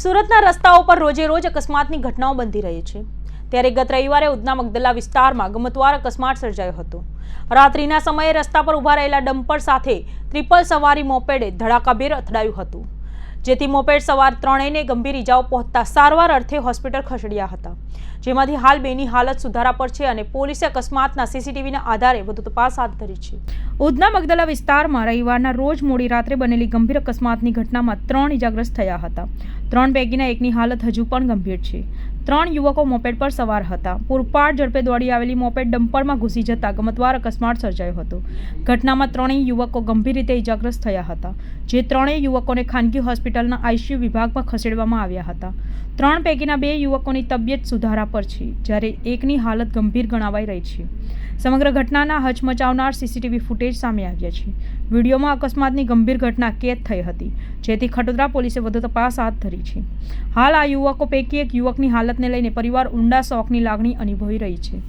સુરતના રસ્તાઓ પર રોજે રોજ અકસ્માતની ઘટનાઓ બનતી રહી છે. ત્યારે ગત રવિવારે ઉધના મગદલા વિસ્તારમાં ગમતવાર અકસ્માત સર્જાયો હતો. રાત્રિના સમયે રસ્તા પર ઊભા રહેલા ડમ્પર સાથે ત્રિપલ સવારી મોપેડે ધડાકાભેર અથડાયું હતું. જેથી મોપેડ સવાર ત્રણેયને ગંભીર ઇજાઓ પહોંચતા સારવાર અર્થે હોસ્પિટલ ખસેડ્યા હતા. જેમાંથી હાલ બેની હાલત સુધારા પર છે અને પોલીસે અકસ્માતના સીસીટીવીના આધારે વધુ તપાસ હાથ ધરી છે. ઉધના મગદલા વિસ્તારમાં રવિવારના રોજ મોડી રાત્રે બનેલી ગંભીર અકસ્માતની ઘટનામાં ત્રણ ઇજાગ્રસ્ત થયા હતા. ત્રણ પૈકીના એકની હાલત હજુ પણ ગંભીર છે. ત્રણ યુવકો મોપેડ પર સવાર હતા. પૂરપાટ ઝડપે દોડી આવેલી મોપેડ ડમ્પરમાં ઘૂસી જતા ગમતવાર અકસ્માત સર્જાયો હતો. ઘટનામાં ત્રણેય યુવકો ગંભીર રીતે ઇજાગ્રસ્ત થયા હતા, જે ત્રણેય યુવકોને ખાનગી હોસ્પિટલના આઈસીયુ વિભાગમાં ખસેડવામાં આવ્યા હતા. ત્રણ પૈકીના બે યુવકોની તબિયત સુધારા પર છે, જ્યારે એકની હાલત ગંભીર ગણાવાઈ રહી છે. સમગ્ર ઘટનાના હચમચાવનાર સીસીટીવી ફૂટેજ સામે આવ્યા છે. વિડીયોમાં અકસ્માતની ગંભીર ઘટના કેદ થઈ હતી, જેથી ખટોદરા પોલીસે વધુ તપાસ હાથ ધરી છે. હાલ આ યુવકો પૈકી એક યુવકની હાલતને લઈને પરિવાર ઊંડા શોકની લાગણી અનુભવી રહી છે.